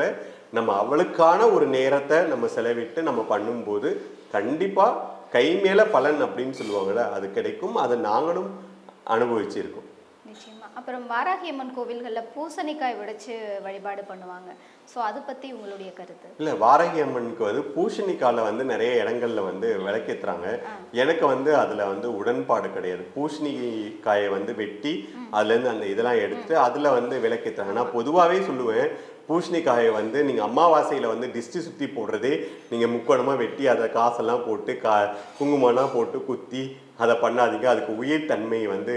நம்ம அவளுக்கான ஒரு நேரத்தை நம்ம செலவிட்டு நம்ம பண்ணும்போது கண்டிப்பாக கை மேலே பலன் அப்படின்னு சொல்லுவாங்கள்ல அது கிடைக்கும். அதை நாங்களும் அனுபவிச்சிருக்கோம். நிச்சயமா. அப்புறம் வாராகி அம்மன் கோவில்களில் பூசணிக்காய் உடைச்சு வழிபாடு பண்ணுவாங்க. ஸோ அதை பற்றி உங்களுடைய கருத்து? இல்லை வாராகி அம்மனுக்கு வந்து பூசணிக்கால வந்து நிறைய இடங்கள்ல வந்து விளக்கேத்துறாங்க. எனக்கு வந்து அதில் வந்து உடன்பாடு கிடையாது. பூசணிக்காயை வந்து வெட்டி அதுலேருந்து அந்த இதெல்லாம் எடுத்து அதில் வந்து விளக்கேத்துறாங்க. நான் பொதுவாகவே சொல்லுவேன் பூஷணிக்காயை வந்து நீங்கள் அமாவாசையில் வந்து டிஸ்டி சுற்றி போடுறதே நீங்கள் முக்கோணமாக வெட்டி அதை காசெல்லாம் போட்டு கா குங்குமம்லாம் போட்டு குத்தி அதை பண்ணாதீங்க. அதுக்கு உயிர் தன்மை வந்து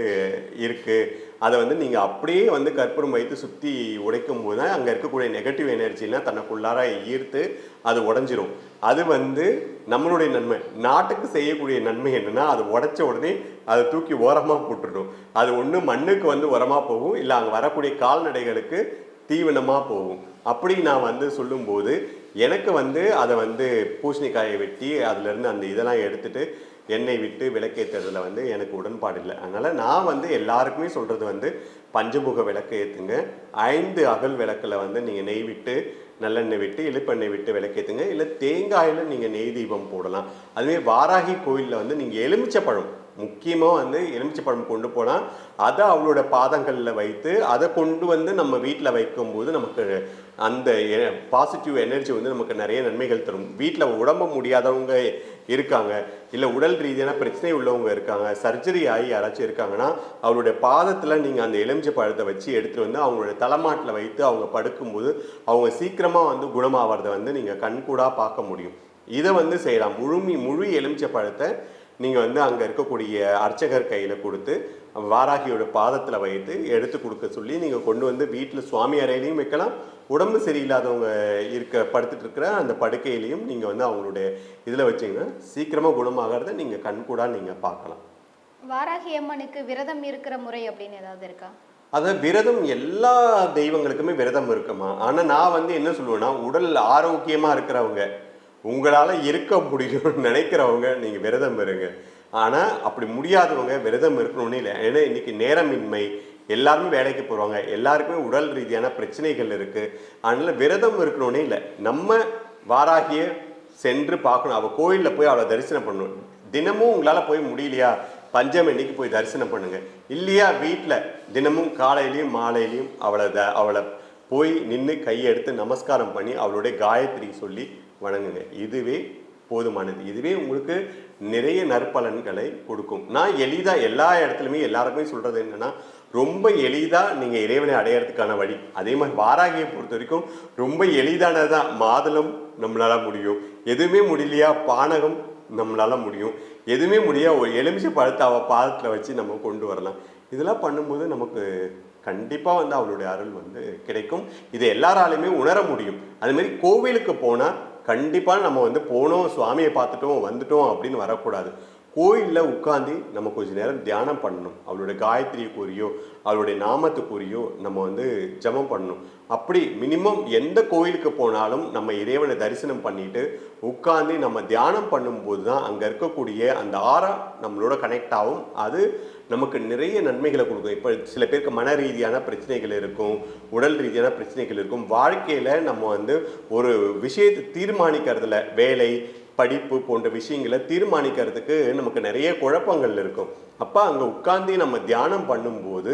இருக்குது அதை வந்து நீங்கள் அப்படியே வந்து கற்பூரம் வைத்து சுற்றி உடைக்கும் போது தான் அங்கே இருக்கக்கூடிய நெகட்டிவ் எனர்ஜிலாம் தனக்குள்ளார ஈர்த்து அது உடஞ்சிரும். அது வந்து நம்மளுடைய நன்மை. நாட்டுக்கு செய்யக்கூடிய நன்மை என்னென்னா அது உடைச்ச உடனே அதை தூக்கி ஓரமாக போட்டுடும் அது ஒன்று மண்ணுக்கு வந்து உரமாக போகும். இல்லை அங்கே வரக்கூடிய கால்நடைகளுக்கு தீவனமாக போகும். அப்படி நான் வந்து சொல்லும்போது எனக்கு வந்து அதை வந்து பூசணிக்காயை வெட்டி அதுலேருந்து அந்த இதெல்லாம் எடுத்துட்டு எண்ணெய் விட்டு விளக்கேற்றுறதுல வந்து எனக்கு உடன்பாடு இல்லை. அதனால் நான் வந்து எல்லாருக்குமே சொல்கிறது வந்து பஞ்சமுக விளக்கு ஏற்றுங்க ஐந்து அகல் விளக்கில் வந்து நீங்கள் நெய் விட்டு நல்லெண்ணெய் விட்டு இழுப்பெண்ணெய் விட்டு விளக்கேற்றுங்க இல்லை தேங்காயில் நீங்கள் நெய் தீபம் போடலாம். அதுவே வாராகி கோயிலில் வந்து நீங்கள் எலுமிச்சை பழம் முக்கியமாக வந்து எலுமிச்சைப்பழம் கொண்டு போனால் அதை அவளோட பாதங்களில் வைத்து அதை கொண்டு வந்து நம்ம வீட்டில் வைக்கும்போது நமக்கு அந்த பாசிட்டிவ் எனர்ஜி வந்து நமக்கு நிறைய நன்மைகள் தரும். வீட்டில் உடம்பு முடியாதவங்க இருக்காங்க இல்லை உடல் ரீதியான பிரச்சனை உள்ளவங்க இருக்காங்க சர்ஜரி ஆகி யாராச்சும் இருக்காங்கன்னா அவருடைய பாதத்தில் நீங்கள் அந்த எலுமிச்சை பழத்தை வச்சு எடுத்துகிட்டு வந்து அவங்களோட தலைமாட்டில் வைத்து அவங்க படுக்கும்போது அவங்க சீக்கிரமாக வந்து குணமாகிறத வந்து நீங்கள் கண்கூடாக பார்க்க முடியும். இதை வந்து செய்யலாம். முழுமி முழு எலுமிச்சை பழத்தை நீங்கள் வந்து அங்கே இருக்கக்கூடிய அர்ச்சகர் கையில் கொடுத்து வாராகியோட பாதத்தில் வைத்து எடுத்து கொடுக்க சொல்லி நீங்கள் கொண்டு வந்து வீட்டில் சுவாமி அறையிலையும் வைக்கலாம். உடம்பு சரியில்லாதவங்க இருக்க படுத்துட்டு இருக்கிற அந்த படுக்கையிலையும் நீங்கள் வந்து அவங்களுடைய இதில் வச்சிங்கன்னா சீக்கிரமாக குணமாகிறத நீங்கள் கண்கூடாக நீங்கள் பார்க்கலாம். வாராகி அம்மனுக்கு விரதம் இருக்கிற முறை அப்படின்னு ஏதாவது இருக்கா? அத விரதம் எல்லா தெய்வங்களுக்குமே விரதம் இருக்குமா? ஆனால் நான் வந்து என்ன சொல்லுவேன்னா உடல் ஆரோக்கியமாக இருக்கிறவங்க உங்களால் இருக்க முடியும்னு நினைக்கிறவங்க நீங்கள் விரதம் இருங்க. ஆனால் அப்படி முடியாதவங்க விரதம் இருக்கணும்னு இல்லை. ஏன்னா இன்றைக்கி நேரமின்மை எல்லாருமே வேலைக்கு போகிறவங்க எல்லாருக்குமே உடல் ரீதியான பிரச்சனைகள் இருக்குது அதனால் விரதம் இருக்கணும்னே இல்லை. நம்ம வாராகிய சென்று பார்க்கணும். அவள் கோயிலில் போய் அவளை தரிசனம் பண்ணணும். தினமும் உங்களால் போய் முடியலையா? பஞ்சம் இன்னைக்கு போய் தரிசனம் பண்ணுங்கள் இல்லையா வீட்டில் தினமும் காலையிலையும் மாலையிலையும் அவளை த அவளை போய் நின்று கையெடுத்து நமஸ்காரம் பண்ணி அவளுடைய காயத்ரி சொல்லி வணங்குங்க இதுவே போதுமானது. இதுவே உங்களுக்கு நிறைய நற்பலன்களை கொடுக்கும். நான் எளிதாக எல்லா இடத்துலையுமே எல்லாருக்குமே சொல்கிறது என்னன்னா ரொம்ப எளிதாக நீங்கள் இறைவனை அடையிறதுக்கான வழி. அதே மாதிரி வாராகியை பொறுத்த வரைக்கும் ரொம்ப எளிதானது தான் மாதுளம் நம்மளால முடியும். எதுவுமே முடியலையா? பானகம் நம்மளால முடியும். எதுவுமே முடியா? ஒரு எலுமிச்சை பழத்தை அவள் பாதத்தில் வச்சு நம்ம கொண்டு வரலாம். இதெல்லாம் பண்ணும்போது நமக்கு கண்டிப்பாக வந்து அவளுடைய அருள் வந்து கிடைக்கும். இதை எல்லாராலையுமே உணர முடியும். அதுமாரி கோவிலுக்கு போனால் கண்டிப்பாக நம்ம வந்து போனோம் சுவாமியை பார்த்துட்டோம் வந்துட்டோம் அப்படின்னு வரக்கூடாது. கோயிலில் உட்காந்து நம்ம கொஞ்ச நேரம் தியானம் பண்ணணும். அவளுடைய காயத்ரி கூறியோ அவளுடைய நாமத்துக்குரியோ நம்ம வந்து ஜபம் பண்ணணும். அப்படி மினிமம் எந்த கோயிலுக்கு போனாலும் நம்ம இறைவனை தரிசனம் பண்ணிட்டு உட்காந்து நம்ம தியானம் பண்ணும்போது தான் அங்கே இருக்கக்கூடிய அந்த ஆறா நம்மளோட கனெக்ட் ஆகும். அது நமக்கு நிறைய நன்மைகளை கொடுக்கும். இப்போ சில பேருக்கு மன ரீதியான பிரச்சனைகள் இருக்கும் உடல் ரீதியான பிரச்சனைகள் இருக்கும். வாழ்க்கையில் நம்ம வந்து ஒரு விஷயத்தை தீர்மானிக்கிறதுல வேலை படிப்பு போன்ற விஷயங்களை தீர்மானிக்கிறதுக்கு நமக்கு நிறைய குழப்பங்கள் இருக்கும். அப்போ அங்கே உட்காந்து நம்ம தியானம் பண்ணும்போது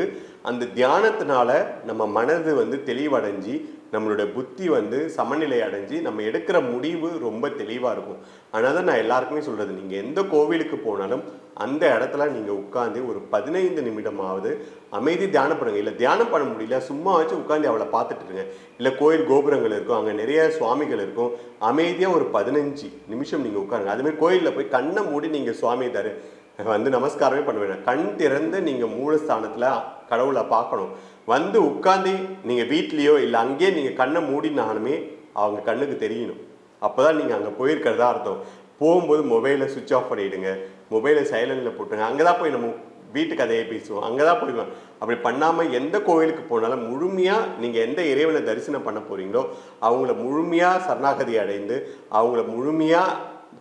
அந்த தியானத்தினால நம்ம மனது வந்து தெளிவடைஞ்சு நம்மளுடைய புத்தி வந்து சமநிலை அடைஞ்சு நம்ம எடுக்கிற முடிவு ரொம்ப தெளிவாக இருக்கும். அதனால தான் நான் எல்லாருக்குமே சொல்கிறது நீங்கள் எந்த கோவிலுக்கு போனாலும் அந்த இடத்துல நீங்கள் உட்காந்து ஒரு பதினைந்து நிமிடமாவது அமைதி தியானம் பண்ணுங்கள் இல்லை தியானம் பண்ண முடியல சும்மா வச்சு உட்காந்து அவளை பார்த்துட்டு இருங்க. இல்லை கோயில் கோபுரங்கள் இருக்கும் அங்கே நிறைய சுவாமிகள் இருக்கும். அமைதியாக ஒரு பதினஞ்சு நிமிஷம் நீங்கள் உட்காருங்க. அதுமாதிரி கோயிலில் போய் கண்ணை மூடி நீங்கள் சுவாமியை தரு வந்து நமஸ்காரமே பண்ண வேணாம். கண் திறந்து நீங்கள் மூலஸ்தானத்தில் கடவுளை பார்க்கணும். வந்து உட்காந்து நீங்கள் வீட்லேயோ இல்லை அங்கேயே நீங்கள் கண்ணை மூடினாலுமே அவங்க கண்ணுக்கு தெரியணும். அப்போ தான் நீங்கள் அங்கே போயிருக்கிறதா அர்த்தம். போகும்போது மொபைலை சுவிட்ச் ஆஃப் பண்ணிவிடுங்க மொபைலை சைலண்டில் போட்டுங்க அங்கே தான் போய் நம்ம வீட்டு கதையை பேசுவோம். அங்கே தான் போய்வோம் அப்படி பண்ணாமல் எந்த கோவிலுக்கு போனாலும் முழுமையாக நீங்கள் எந்த இறைவனை தரிசனம் பண்ண போகிறீங்களோ அவங்கள முழுமையாக சரணாகதி அடைந்து அவங்கள முழுமையாக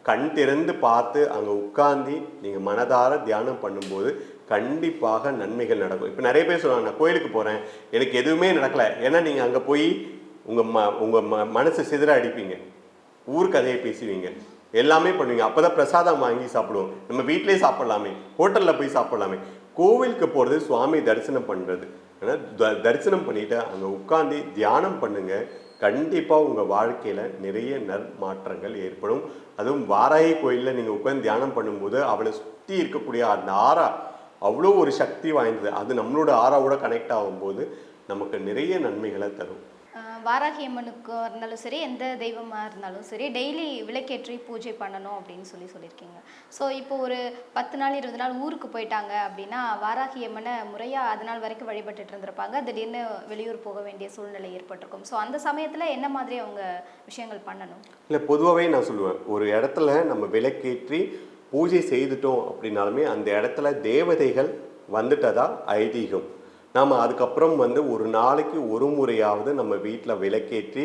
கண் திறந்து பார்த்து அங்கே உட்காந்து நீங்கள் மனதார தியானம் பண்ணும்போது கண்டிப்பாக நன்மைகள் நடக்கும். இப்போ நிறைய பேர் சொல்லுவாங்க நான் கோயிலுக்கு போகிறேன் எனக்கு எதுவுமே நடக்கலை. ஏன்னா நீங்கள் அங்கே போய் உங்கள் ம உங்கள் ம மனசை சிதற அடிப்பீங்க. ஊர் கதையை பேசுவீங்க. எல்லாமே பண்ணுவீங்க. அப்போ தான் பிரசாதம் வாங்கி சாப்பிடுவோம். நம்ம வீட்டிலே சாப்பிடலாமே. ஹோட்டலில் போய் சாப்பிடலாமே. கோவிலுக்கு போகிறது சுவாமி தரிசனம் பண்ணுறது ஆனால் த- தரிசனம் பண்ணிவிட்டு அங்கே உட்காந்து தியானம் பண்ணுங்கள் கண்டிப்பாக உங்கள் வாழ்க்கையில் நிறைய நற்மாற்றங்கள் ஏற்படும். அதுவும் வாராகி கோயிலில் நீங்கள் உட்காந்து தியானம் பண்ணும்போது அவளை சுற்றி இருக்கக்கூடிய அந்த ஆறா அவ்வளோ ஒரு சக்தி வாய்ந்தது. அது நம்மளோட ஆறாவோட கனெக்ட் ஆகும்போது நமக்கு நிறைய நன்மைகளை தரும். வாராகி அம்மனுக்கு இருந்தாலும் சரி எந்த தெய்வமாக இருந்தாலும் சரி டெய்லி விளக்கேற்றி பூஜை பண்ணணும் அப்படின்னு சொல்லி சொல்லியிருக்கீங்க. ஸோ இப்போ ஒரு பத்து நாள் இருபது நாள் ஊருக்கு போயிட்டாங்க அப்படின்னா வாராகி அம்மனை முறையாக அது நாள் வரைக்கும் வழிபட்டுட்டு இருந்திருப்பாங்க. திடீர்னு வெளியூர் போக வேண்டிய சூழ்நிலை ஏற்பட்டிருக்கும். ஸோ அந்த சமயத்தில் என்ன மாதிரி அவங்க விஷயங்கள் பண்ணணும்? இல்லை பொதுவாகவே நான் சொல்லுவேன். ஒரு இடத்துல நம்ம விளக்கேற்றி பூஜை செய்துட்டோம் அப்படின்னாலுமே அந்த இடத்துல தேவதைகள் வந்துட்டதா ஐதீகம். நாம் அதுக்கப்புறம் வந்து ஒரு நாளைக்கு ஒரு முறையாவது நம்ம வீட்டில் விளக்கேற்றி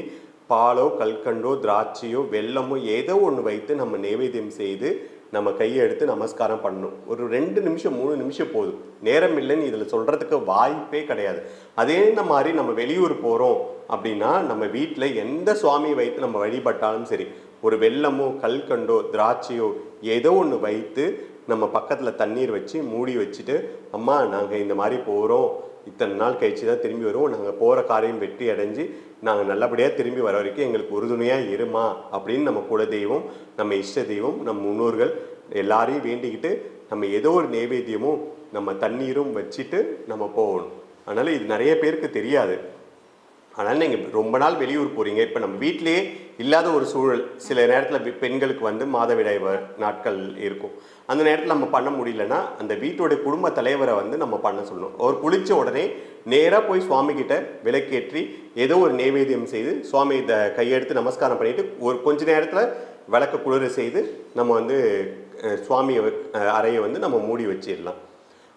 பாலோ கல்கண்டோ திராட்சையோ வெல்லமோ ஏதோ ஒன்று வைத்து நம்ம நைவேத்தியம் செய்து நம்ம கையை எடுத்து நமஸ்காரம் பண்ணணும். ஒரு ரெண்டு நிமிஷம் மூணு நிமிஷம் போதும். நேரம் இல்லைன்னு இதில் சொல்கிறதுக்கு வாய்ப்பே கிடையாது. அதே இந்த மாதிரி நம்ம வெளியூர் போகிறோம் அப்படின்னா நம்ம வீட்டில் எந்த சுவாமியை வைத்து நம்ம வழிபட்டாலும் சரி ஒரு வெள்ளமோ கல்கண்டோ திராட்சையோ ஏதோ ஒன்று வைத்து நம்ம பக்கத்தில் தண்ணீர் வச்சு மூடி வச்சுட்டு அம்மா நாங்கள் இந்த மாதிரி போகிறோம் இத்தனை நாள் கழிச்சு தான் திரும்பி வருவோம். நாங்கள் போகிற காரியம் வெற்றி அடைஞ்சு நாங்கள் நல்லபடியாக திரும்பி வர வரைக்கும் எங்களுக்கு உறுதுணையாக இருமா? அப்படின்னு நம்ம குல தெய்வம் நம்ம இஷ்ட தெய்வம் நம் முன்னோர்கள் எல்லாரையும் வேண்டிக்கிட்டு நம்ம ஏதோ ஒரு நைவேத்தியமும் நம்ம தண்ணீரும் வச்சுட்டு நம்ம போகணும். அதனால் இது நிறைய பேருக்கு தெரியாது. அதனால் நீங்கள் ரொம்ப நாள் வெளியூர் போகிறீங்க இப்போ நம்ம வீட்டிலேயே இல்லாத ஒரு சூழல் சில நேரத்தில் பெண்களுக்கு வந்து மாதவிடாய் வ- நாட்கள் இருக்கும். அந்த நேரத்தில் நம்ம பண்ண முடியலன்னா அந்த வீட்டோட குடும்ப தலைவரை வந்து நம்ம பண்ண சொல்லணும். அவர் குளித்த உடனே நேராக போய் சுவாமிகிட்ட விளக்கேற்றி ஏதோ ஒரு நைவேத்தியம் செய்து சுவாமி இதை கையெடுத்து நமஸ்காரம் பண்ணிவிட்டு ஒரு கொஞ்ச நேரத்தில் விளக்க குளிர செய்து நம்ம வந்து சுவாமியை அறையை வந்து நம்ம மூடி வச்சிடலாம்.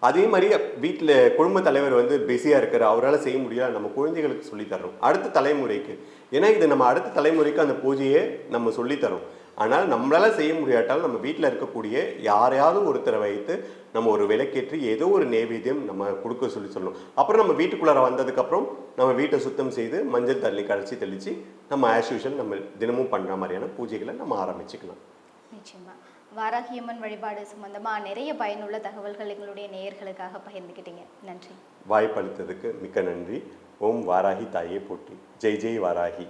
அதே மாதிரி வீட்டில் குடும்ப தலைவர் வந்து பிஸியாக இருக்கிற அவரால் செய்ய முடியல. நம்ம குழந்தைகளுக்கு சொல்லித்தரோம் அடுத்த தலைமுறைக்கு. ஏன்னா இது நம்ம அடுத்த தலைமுறைக்கு அந்த பூஜையை நம்ம சொல்லித் தரோம் ஆனால் நம்மளால் செய்ய முடியாட்டால் நம்ம வீட்டில் இருக்கக்கூடிய யாரையாவது ஒருத்தரை வைத்து நம்ம ஒரு விளக்கேற்றி ஏதோ ஒரு நைவேத்தியம் நம்ம கொடுக்க சொல்லி சொல்லணும். அப்புறம் நம்ம வீட்டுக்குள்ளார வந்ததுக்கப்புறம் நம்ம வீட்டை சுத்தம் செய்து மஞ்சள் தள்ளி கரைச்சி தெளித்து நம்ம ஆஸ் யூஷுவல் நம்ம தினமும் பண்ணுற மாதிரியான பூஜைகளை நம்ம ஆரம்பிச்சுக்கலாம். நிச்சயமாக வாராகி அம்மன் வழிபாடு சம்பந்தமாக நிறைய பயனுள்ள தகவல்கள் எங்களுடைய நேயர்களுக்காக பகிர்ந்துக்கிட்டீங்க நன்றி. வாய்ப்பளித்ததுக்கு மிக்க நன்றி. ஓம் வாராகி தாயே போட்டி ஜெய் ஜெய் வாராகி.